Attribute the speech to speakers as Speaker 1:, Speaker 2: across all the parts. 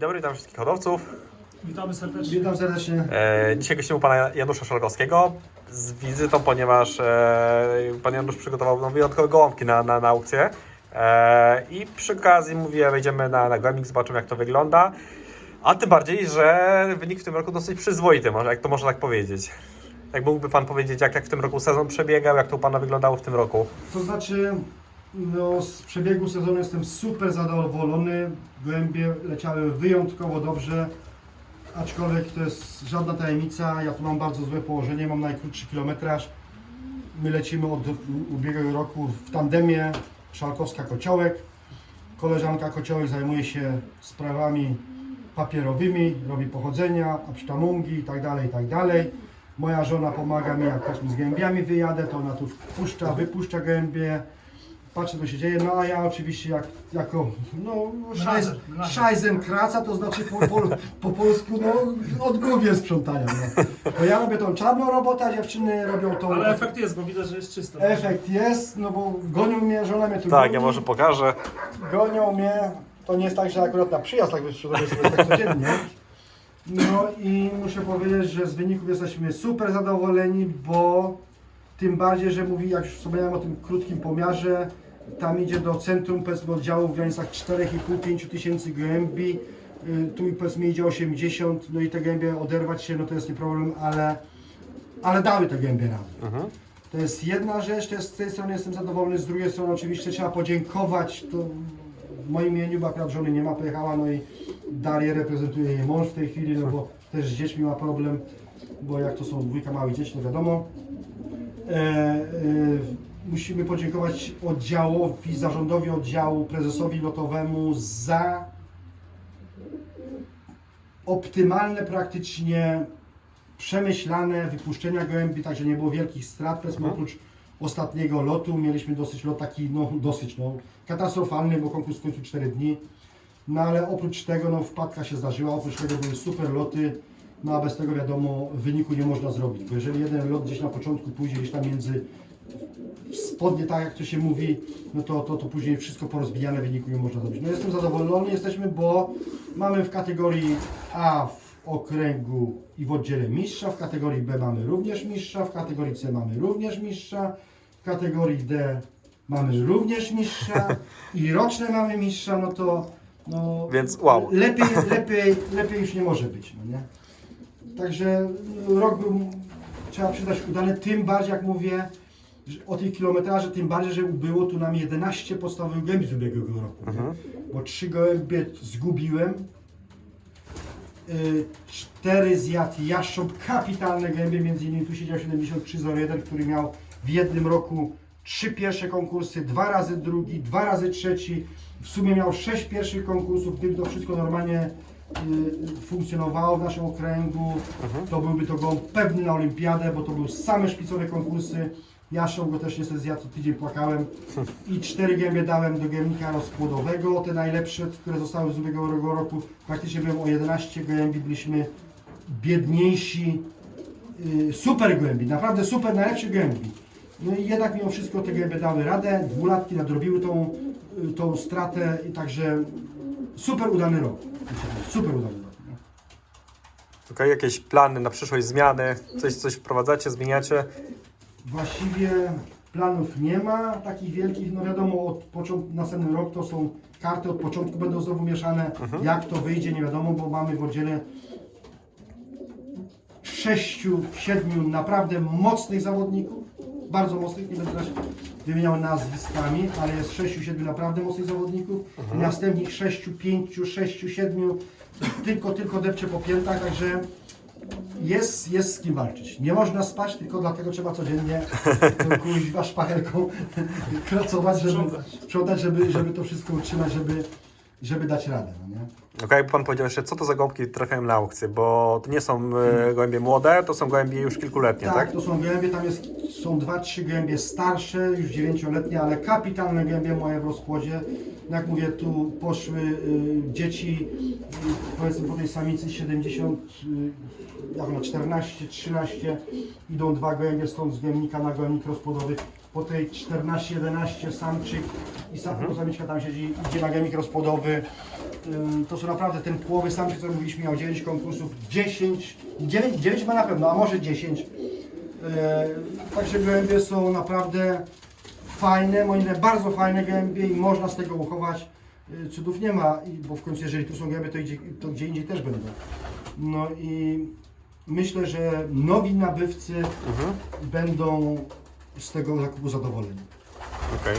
Speaker 1: Dzień dobry, witam wszystkich hodowców.
Speaker 2: Witamy serdecznie.
Speaker 3: Witam serdecznie.
Speaker 1: E, dzisiaj gościmy u pana Janusza Szalgowskiego z wizytą, ponieważ e, pan Janusz przygotował no, wyjątkowe gołąbki na, na, na aukcję. E, I przy okazji mówię, wejdziemy na, na głębik, zobaczymy jak to wygląda. A tym bardziej, że wynik w tym roku dosyć przyzwoity, może, jak to można tak powiedzieć. Jak mógłby pan powiedzieć, jak, jak w tym roku sezon przebiegał, jak to u pana wyglądało w tym roku?
Speaker 3: To znaczy, no, z przebiegu sezonu jestem super zadowolony. Gołębie leciały wyjątkowo dobrze, aczkolwiek to jest żadna tajemnica. Ja tu mam bardzo złe położenie, mam najkrótszy kilometraż. My lecimy od ubiegłego roku w tandemie Szalkowska-Kociołek. Koleżanka Kociołek zajmuje się sprawami papierowymi, robi pochodzenia, absztamungi i tak dalej, i tak. Moja żona pomaga mi, jak z gębiami wyjadę, to ona tu wpuszcza, wypuszcza gębie, patrzy co się dzieje, no a ja oczywiście jak, jako no, szajz, szajzem kraca, to znaczy po, po, po polsku no odgłowie sprzątania. No. To ja robię tą czarną robotę, a dziewczyny robią tą...
Speaker 2: Ale efekt jest, bo widać, że jest czysto.
Speaker 3: Efekt jest, no bo gonią mnie, żona mnie tu
Speaker 1: Tak,
Speaker 3: goni
Speaker 1: ja może pokażę.
Speaker 3: gonią mnie. To nie jest tak, że akurat na przyjazd tak wyszło, to jest tak codziennie. No i muszę powiedzieć, że z wyników jesteśmy super zadowoleni, bo tym bardziej, że mówi, jak już wspomniałem o tym krótkim pomiarze, tam idzie do centrum powiedzmy oddziału w granicach 4,5-5 tysięcy gołębi. Y, Tu powiedzmy idzie 80, no i te gębie oderwać się, no to jest nie problem, ale, ale dały te gębie radę.
Speaker 1: Mhm.
Speaker 3: To jest jedna rzecz, to jest, z tej strony jestem zadowolony, z drugiej strony oczywiście trzeba podziękować, to w moim imieniu, bo akurat żony nie ma, pojechała, no i Darię reprezentuje jej mąż w tej chwili, no bo też z dziećmi ma problem, bo jak to są dwójka małych dzieci, to wiadomo. E, e, musimy podziękować oddziałowi, zarządowi oddziału, prezesowi lotowemu za optymalne praktycznie przemyślane wypuszczenia gołębi, także nie było wielkich strat, powiedzmy
Speaker 1: Mhm.
Speaker 3: oprócz ostatniego lotu, mieliśmy dosyć lot taki, no dosyć, no katastrofalny, bo konkurs w końcu 4 dni, no ale oprócz tego, no wpadka się zdarzyła, oprócz tego były super loty, no a bez tego wiadomo, wyniku nie można zrobić, bo jeżeli jeden lot gdzieś na początku pójdzie gdzieś tam między spodnie, tak jak to się mówi, no to, to, to później wszystko porozbijane wyniku nie można zrobić. No jestem zadowolony, jesteśmy, bo mamy w kategorii A w okręgu i w oddziale mistrza, w kategorii B mamy również mistrza, w kategorii C mamy również mistrza, w kategorii D mamy również mistrza i roczne mamy mistrza, no to no,
Speaker 1: Więc wow.
Speaker 3: lepiej, lepiej, lepiej już nie może być, no nie? Także rok był, trzeba przyznać, udany, tym bardziej jak mówię, o tych kilometraży, tym bardziej, że było tu nam 11 podstawowych gołębi z ubiegłego roku, nie? bo trzy gołębie zgubiłem, y, cztery zjadł jaszcząb, kapitalne gołębie, między innymi tu siedział 7301, który miał w jednym roku trzy pierwsze konkursy, dwa razy drugi, dwa razy trzeci, w sumie miał sześć pierwszych konkursów, gdyby to wszystko normalnie y, funkcjonowało w naszym okręgu, to byłby to gołąb pewny na olimpiadę, bo to były same szpicowe konkursy. Jaszcząb go też niestety zjadł, tydzień płakałem. I cztery gębie dałem do gębnika rozpłodowego, te najlepsze, które zostały z ubiegłego roku. Praktycznie byłem o 11 gołębi, byliśmy biedniejsi, y, super głębi, naprawdę super, najlepszy głębi. No i jednak mimo wszystko te gęby dały radę, dwulatki nadrobiły tą, y, tą stratę i także super udany rok. Super udany rok.
Speaker 1: Okej, jakieś plany na przyszłość, zmiany, coś, coś wprowadzacie, zmieniacie?
Speaker 3: Właściwie planów nie ma takich wielkich, no wiadomo, od początku, następny rok to są karty od początku będą znowu mieszane, jak to wyjdzie nie wiadomo, bo mamy w oddziale sześciu, siedmiu naprawdę mocnych zawodników, bardzo mocnych, nie będę teraz wymieniał nazwiskami, ale jest sześciu, siedmiu naprawdę mocnych zawodników, i następnych sześciu, pięciu, sześciu, siedmiu. Tylko, tylko depcze po piętach, także jest, jest z kim walczyć. Nie można spać, tylko dlatego trzeba codziennie kuźwa szpachelką pracować, żeby
Speaker 2: sprzątać,
Speaker 3: żeby, żeby to wszystko utrzymać, żeby, żeby dać radę. No nie?
Speaker 1: Okej, pan powiedział jeszcze, co to za gąbki trafiają na aukcję, bo to nie są e, gołębie młode, to są gołębie już kilkuletnie, tak?
Speaker 3: Tak, to są gębie, tam jest, są dwa, trzy gębie starsze, już dziewięcioletnie, ale kapitalne gębie moje w rozkładzie. No Jak mówię, tu poszły y, dzieci, y, powiedzmy po tej samicy 70, y, jak ona, 14, 13, idą dwa gołębie stąd z gębnika na gołębnik rozpłodowy. Po tej 14, 11 samczyk i sam, samiczka tam siedzi, idzie na gębnik rozpłodowy. To są naprawdę ten połowy samczyk, co mówiliśmy, miał 9 konkursów, 10, 9, 9 ma na pewno, a może 10. E, Także gołębie są naprawdę fajne, moim zdaniem bardzo fajne gołębie i można z tego uchować. E, Cudów nie ma, bo w końcu jeżeli tu są gołębie, to, idzie, to gdzie indziej też będą. No i myślę, że nowi nabywcy
Speaker 1: Mhm.
Speaker 3: będą z tego zakupu zadowoleni.
Speaker 1: Okej.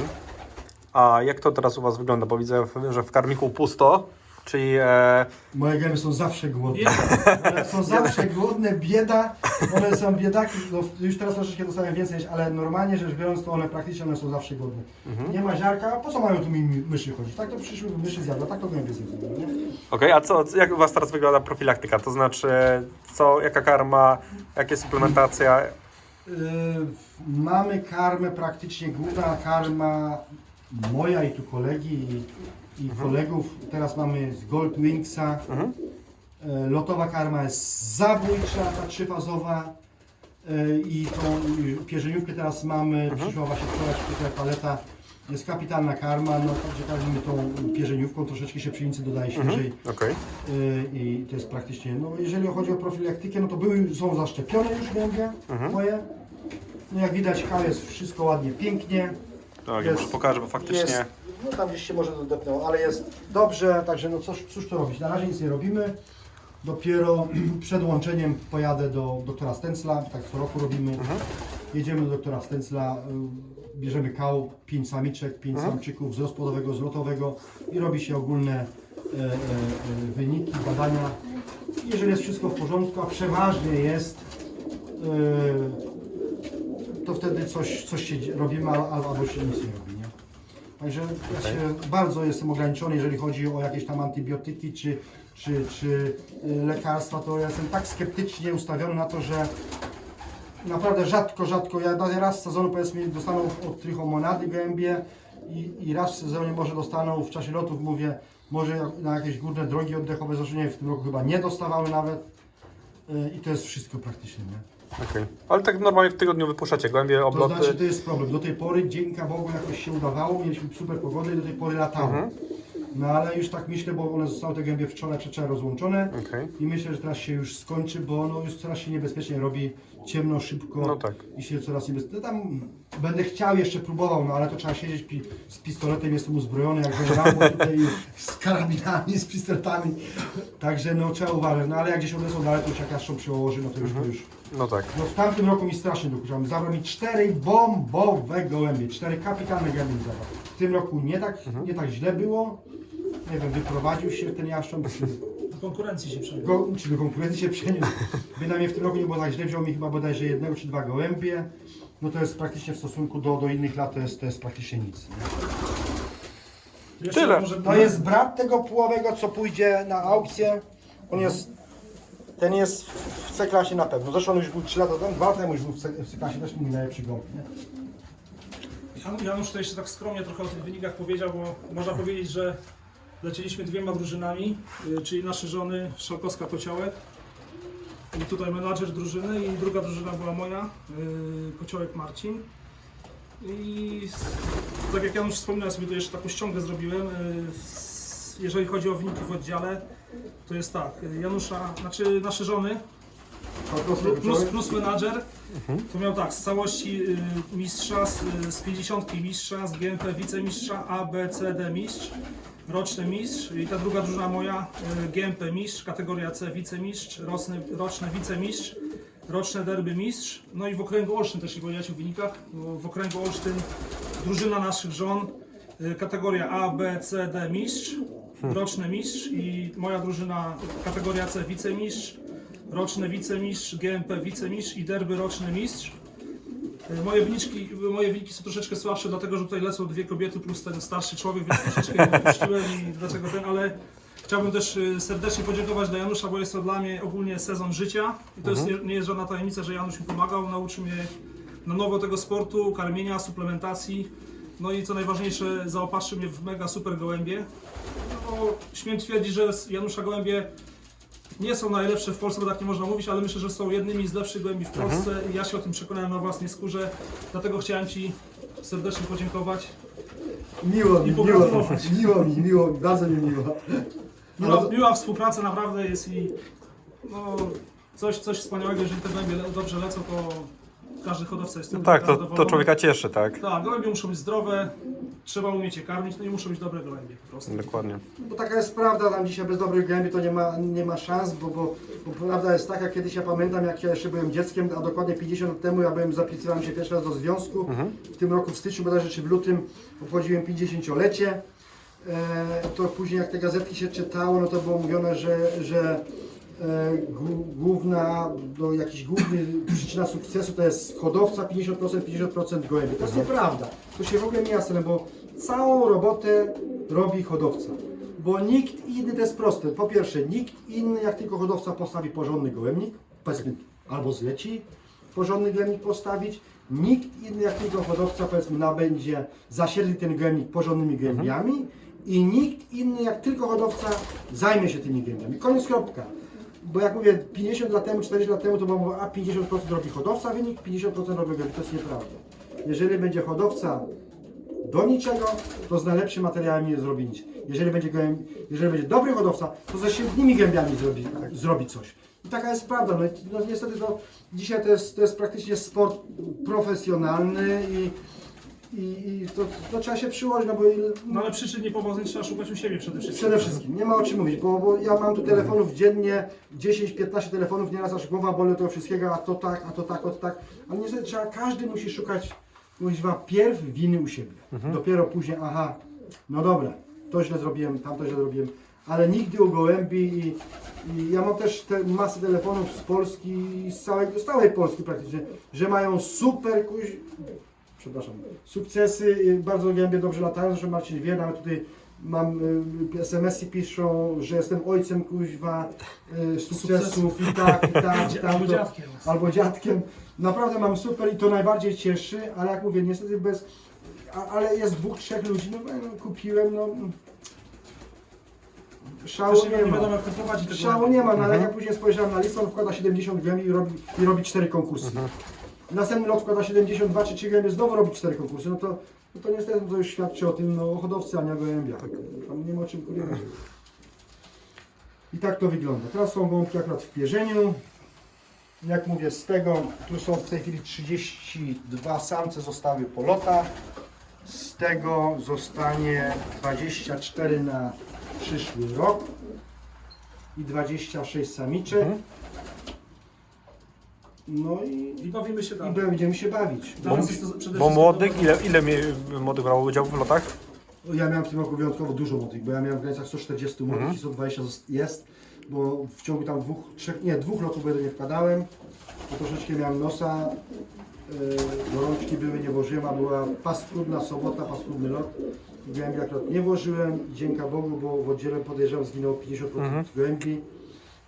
Speaker 1: A jak to teraz u Was wygląda? Bo widzę, że w karmiku pusto, czyli e,
Speaker 3: Moje gęby są zawsze głodne. One są zawsze głodne, bieda, one są biedaki, no już teraz troszeczkę dostają więcej, ale normalnie rzecz biorąc, to one praktycznie one są zawsze głodne. Nie ma ziarka, po co mają tu mi myszy chodzić? Tak to przyszły myszy zjadła, tak to gębie nie?
Speaker 1: Okej, a co, jak u Was teraz wygląda profilaktyka? To znaczy, co, jaka karma, jakie suplementacja?
Speaker 3: Yy, mamy karmę praktycznie, główna karma moja i tu kolegi i, i kolegów, teraz mamy z Gold Wingsa,
Speaker 1: Mhm.
Speaker 3: E, Lotowa karma jest zabójcza, ta trzyfazowa. E, i tą y, pierzeniówkę teraz mamy, przyszła właśnie wczoraj tutaj paleta, jest kapitalna karma, no także karmimy tą pierzeniówką, troszeczkę się pszenicy dodaje świeżej
Speaker 1: Okej.
Speaker 3: E, i to jest praktycznie, no jeżeli chodzi o profilaktykę, no to były, są zaszczepione już gębie moje, no jak widać K jest wszystko ładnie, pięknie,
Speaker 1: Tak, ja już pokażę, bo faktycznie...
Speaker 3: jest, no tam gdzieś się może dodepnęło, ale jest dobrze, także no cóż, cóż to robić, na razie nic nie robimy. Dopiero przed łączeniem pojadę do doktora Stencla, tak co roku robimy. Jedziemy do doktora Stencla, y, bierzemy kał, 5 samiczek, 5 samczyków z rozpłodowego, zlotowego i robi się ogólne e, e, e, wyniki, badania. Jeżeli jest wszystko w porządku, a przeważnie jest, e, to wtedy coś, coś się dzie- robimy, al- al- albo się nic nie robi. Nie? Także ja się bardzo jestem ograniczony, jeżeli chodzi o jakieś tam antybiotyki czy, czy, czy y, lekarstwa, to ja jestem tak skeptycznie ustawiony na to, że naprawdę rzadko, rzadko, ja daję raz w sezonu powiedzmy dostaną od trichomonady gołębie i, i raz w sezonie może dostaną w czasie lotów, mówię, może jak- na jakieś górne drogi oddechowe zażenie w tym roku chyba nie dostawały nawet Y, i to jest wszystko praktycznie, nie?
Speaker 1: Okej. Ale tak normalnie w tygodniu wypuszczacie głębie,
Speaker 3: To
Speaker 1: obloty.
Speaker 3: znaczy to jest problem. Do tej pory, dzięki Bogu, jakoś się udawało, mieliśmy super pogodę i do tej pory latało.
Speaker 1: Mhm.
Speaker 3: No ale już tak myślę, bo one zostały te gębie wczoraj, przedwczoraj rozłączone
Speaker 1: Okej.
Speaker 3: i myślę, że teraz się już skończy, bo no już coraz się niebezpiecznie robi, ciemno, szybko
Speaker 1: No tak.
Speaker 3: i się coraz niebezpiecznie. Tam będę chciał jeszcze próbował, no ale to trzeba siedzieć pi z pistoletem, jestem uzbrojony jak Rambo tutaj z karabinami, z pistoletami. Także no trzeba uważać, no ale jak gdzieś są dalej, to już jak jaszcząb przełoży, no to już to już.
Speaker 1: No tak.
Speaker 3: No w tamtym roku mi strasznie dokuczał. Zabrał mi cztery bombowe gołębie, cztery kapitalne gołębie mi zabrał. W tym roku nie tak, nie tak źle było. Nie wiem, wyprowadził się ten jaszcząb,
Speaker 2: konkurencji się
Speaker 3: go, czy do konkurencji się przeniósł. Bynajmniej w tym roku nie było tak źle, wziął mi chyba bodajże jednego czy dwa gołębie. No to jest praktycznie w stosunku do, do innych lat, to jest, to jest praktycznie nic.
Speaker 2: Jeszcze
Speaker 1: Tyle.
Speaker 2: Może
Speaker 3: To jest brat tego połowego, co pójdzie na aukcję. On jest, ten jest w C-klasie na pewno. Zresztą on już był 3 lata temu, 2 lata temu już był w C- w C-klasie, też mój najlepszy gołąb. nie?
Speaker 2: Jan- Janusz tutaj jeszcze tak skromnie trochę o tych wynikach powiedział, bo można powiedzieć, że lecieliśmy dwiema drużynami, y, czyli nasze żony Szalkowska Kociołek i tutaj menadżer drużyny i druga drużyna była moja, y, Kociołek Marcin. I tak jak ja sobie tu jeszcze taką ściągę zrobiłem. y, Jeżeli chodzi o wyniki w oddziale, to jest tak, Janusza, znaczy nasze żony, plus, plus menadżer, to miał tak, z całości mistrza, z, z 50 mistrza, z GMP wicemistrza, A, B, C, D mistrz, roczny mistrz i ta druga drużyna moja, y, GMP mistrz, kategoria C wicemistrz, roczny, roczny wicemistrz, roczne derby mistrz, no i w okręgu Olsztyn też nie powiedziałeś o wynikach, bo w okręgu Olsztyn drużyna naszych żon, y, kategoria A, B, C, D mistrz, roczny mistrz i moja drużyna kategoria C wicemistrz, roczny wicemistrz, GMP wicemistrz i derby roczny mistrz. Y, Moje wyniki, moje wyniki są troszeczkę słabsze, dlatego że tutaj lecą dwie kobiety plus ten starszy człowiek, więc troszeczkę nie i dlaczego ten, ale chciałbym też y, serdecznie podziękować dla Janusza, bo jest to dla mnie ogólnie sezon życia i to jest, nie, nie jest żadna tajemnica, że Janusz mi pomagał, nauczył mnie na nowo tego sportu, karmienia, suplementacji, no i co najważniejsze, zaopatrzył mnie w mega super gołębie. No, śmiem twierdzić, że Janusza gołębie nie są najlepsze w Polsce, bo tak nie można mówić, ale myślę, że są jednymi z lepszych gołębi w Polsce i ja się o tym przekonałem na własnej skórze, dlatego chciałem Ci serdecznie podziękować.
Speaker 3: Miło mi,
Speaker 2: I
Speaker 3: miło,
Speaker 2: pogratulować.
Speaker 3: miło mi, miło, mi, bardzo mi miło.
Speaker 2: Miła,
Speaker 3: Ale-
Speaker 2: miła współpraca naprawdę jest i no, coś, coś wspaniałego, jeżeli te le- dobrze lecą, to każdy hodowca jest
Speaker 1: No
Speaker 2: tym
Speaker 1: tak, to,
Speaker 2: zadowolony.
Speaker 1: to człowieka cieszy, tak?
Speaker 2: Tak, gołębie muszą być zdrowe, trzeba umieć je karmić, no i muszą być dobre gołębie po prostu.
Speaker 1: Dokładnie.
Speaker 3: Bo taka jest prawda, tam dzisiaj bez dobrych gębi to nie ma, nie ma szans, bo, bo, bo prawda jest taka, kiedyś ja pamiętam jak ja jeszcze byłem dzieckiem, a dokładnie 50 lat temu ja byłem, zapisywałem się pierwszy raz do związku, w tym roku w styczniu bodajże czy w lutym obchodziłem 50-lecie. E, to później jak te gazetki się czytało, no to było mówione, że, że główna, no, jakiś główny przyczyna sukcesu to jest hodowca 50%, 50% gołębi. To jest nieprawda. To się w ogóle nie jasne, bo całą robotę robi hodowca. Bo nikt inny, to jest proste. Po pierwsze, nikt inny jak tylko hodowca postawi porządny gołębnik, powiedzmy, albo zleci porządny gołębnik postawić, nikt inny jak tylko hodowca powiedzmy nabędzie, zasiedli ten gołębnik porządnymi gołębiami i nikt inny jak tylko hodowca zajmie się tymi gołębiami. Koniec kropka. Bo jak mówię, 50 lat temu, 40 lat temu to było, mowa, a 50% robi hodowca wynik, 50% robi gołębnik. To jest nieprawda. Jeżeli będzie hodowca do niczego, to z najlepszym materiałem nie zrobi nic. Jeżeli będzie, gołęb, jeżeli będzie dobry hodowca, to ze średnimi gębiami zrobi, zrobi coś. I taka jest prawda. No, no niestety to, dzisiaj to jest, to jest praktycznie sport profesjonalny i, i, i to, to trzeba się przyłożyć, no bo ile,
Speaker 2: No ale przyczyn niepowodzeń trzeba szukać u siebie przede wszystkim.
Speaker 3: Przede wszystkim, nie ma o czym mówić, bo, bo ja mam tu telefonów dziennie, 10-15 telefonów, nieraz aż głowa boli od tego wszystkiego, a to tak, a to tak, a to tak. Ale niestety trzeba, każdy musi szukać, kuźwa, pierw winy u siebie. Dopiero później, aha, no dobra, to źle zrobiłem, tamto źle zrobiłem, ale nigdy u gołębi i, i ja mam też te masę telefonów z Polski, z całej, z całej Polski praktycznie, że mają super kuź, przepraszam, sukcesy, y, bardzo gębie dobrze latają, zresztą Marcin wie, nawet tutaj mam y, SMS-y piszą, że jestem ojcem kuźwa y, sukcesów i tak, i tak, i tak,
Speaker 2: Albo dziadkiem.
Speaker 3: albo dziadkiem. Naprawdę mam super i to najbardziej cieszy, ale jak mówię, niestety bez, a, ale jest dwóch, trzech ludzi, no, no kupiłem, no szału
Speaker 2: nie,
Speaker 3: nie ma. Szału nie ma, no ale jak ja później spojrzałem na listę, on wkłada 70 gemi i robi, i robi 4 konkursy. Następny lot wkłada 72 czy 3 gemy, znowu robi 4 konkursy. No to, no to niestety to już świadczy o tym no, o hodowcy, a nie o gołębiach. Tam nie ma czym kurde mówić. I tak to wygląda. Teraz są gąbki akurat w pierzeniu. Jak mówię, z tego tu są w tej chwili 32 samce zostały po lotach. Z tego zostanie 24 na przyszły rok i 26 samiczek.
Speaker 1: Mhm.
Speaker 3: No i,
Speaker 2: I bawimy się
Speaker 3: i
Speaker 2: dalej.
Speaker 3: będziemy się bawić.
Speaker 2: Dla nas jest to przede
Speaker 1: Bo
Speaker 2: wszystkim
Speaker 1: młodych,
Speaker 2: dobre-
Speaker 1: ile, ile mi- młodych brało udział w lotach?
Speaker 3: Ja miałem w tym roku wyjątkowo dużo młodych, bo ja miałem w granicach 140 młodych i 120 zost- jest, bo w ciągu tam dwóch, trzech, nie, dwóch lotów będę nie wkładałem, bo troszeczkę miałem nosa, yy, gorączki były, nie włożyłem, a była paskudna sobota, paskudny lot. Gołębi akurat nie włożyłem, dzięka Bogu, bo w oddziale podejrzewam zginęło 50% gołębi.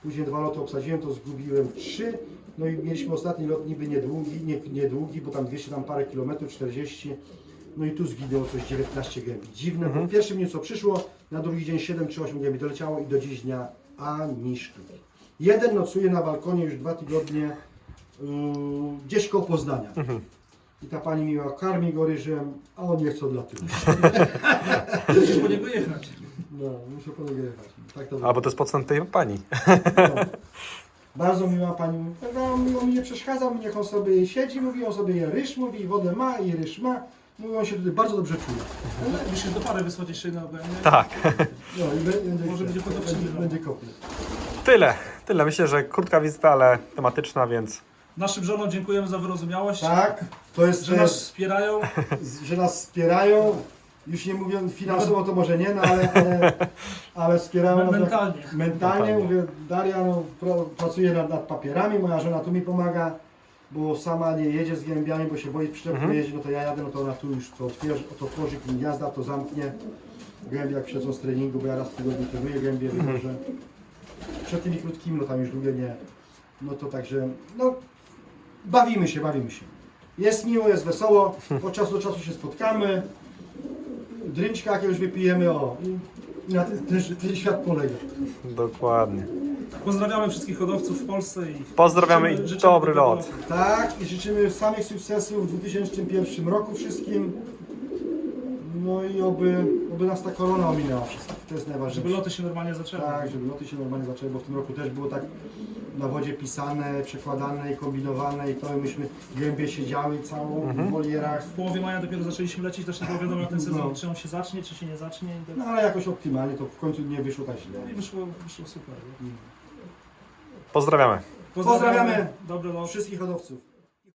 Speaker 3: Później dwa loty obsadziłem, to zgubiłem trzy. No i mieliśmy ostatni lot niby niedługi, nie, niedługi, bo tam 200 tam parę kilometrów, 40. No i tu zginęło coś 19 gębi. Dziwne, bo pierwszy mnie co przyszło, na drugi dzień 7 czy 8 gębi doleciało i do dziś dnia ani sztuki. Jeden nocuje na balkonie już dwa tygodnie yy, gdzieś koło Poznania. I ta pani miła karmi go ryżem, a on nie chce odlatywać.
Speaker 2: Musisz po niego jechać.
Speaker 3: No, muszę po niego jechać. Tak to
Speaker 1: Albo to jest podstęp tej pani.
Speaker 3: No. Bardzo miła pani mówi, no, miło mi nie przeszkadza, niech on sobie siedzi, mówi, on sobie je ryż, mówi, wodę ma i ryż ma. Mówi, on się tutaj bardzo dobrze czuje.
Speaker 2: Ale Musisz do pary wysłać jeszcze jedno gołębie.
Speaker 1: Tak.
Speaker 3: No i będzie,
Speaker 2: Może będzie hodowczyni,
Speaker 3: będzie,
Speaker 2: no.
Speaker 3: będzie kopie.
Speaker 1: Tyle. Tyle. Myślę, że krótka wizyta, ale tematyczna, więc
Speaker 2: Naszym żonom dziękujemy za wyrozumiałość,
Speaker 3: Tak, to jest,
Speaker 2: że nas wspierają.
Speaker 3: że nas wspierają. Już nie mówię finansowo, to może nie, no ale, ale, ale wspierają nas. jak- Mentalnie.
Speaker 1: Mentalnie,
Speaker 3: mówię, Daria no, pro, pracuje nad, nad papierami, moja żona tu mi pomaga, bo sama nie jedzie z gębiami, bo się boi przyczep
Speaker 1: Mhm.
Speaker 3: jeździ, no to ja jadę, no to ona tu już to otworzy, to otworzy gniazda, to zamknie. Gębie jak przychodzą z treningu, bo ja raz w tygodniu trenuję gębie,
Speaker 1: Mhm.
Speaker 3: wychodzę. Przed tymi krótkimi lotami już długie nie. No to także, no bawimy się, bawimy się. Jest miło, jest wesoło, od czasu do czasu się spotkamy, drynczka jakiegoś wypijemy, o. I na tym ten, ten świat polega.
Speaker 1: dokładnie.
Speaker 2: Pozdrawiamy wszystkich hodowców w Polsce i
Speaker 1: Pozdrawiamy
Speaker 2: życzymy-
Speaker 1: i
Speaker 2: życzymy
Speaker 1: dobry
Speaker 2: dobrego
Speaker 1: lot.
Speaker 2: roku.
Speaker 3: Tak, i życzymy samych sukcesów w 2001 roku wszystkim. No i oby, oby nas ta korona ominęła wszystkich. to jest najważniejsze.
Speaker 2: Żeby loty się normalnie zaczęły.
Speaker 3: Tak, żeby loty się normalnie zaczęły, bo w tym roku też było tak na wodzie pisane, przekładane i kombinowane i to i myśmy gębie siedziały całą
Speaker 1: Mhm.
Speaker 3: w wolierach.
Speaker 2: W połowie maja dopiero zaczęliśmy lecieć, też nie było wiadomo jak ten sezon,
Speaker 3: No.
Speaker 2: czy on się zacznie, czy się nie zacznie. I, tak-
Speaker 3: No ale jakoś optymalnie to w końcu nie wyszło tak źle.
Speaker 2: no i wyszło, wyszło super.
Speaker 1: Pozdrawiamy.
Speaker 3: Pozdrawiamy.
Speaker 2: Dobry lot.
Speaker 3: Wszystkich hodowców.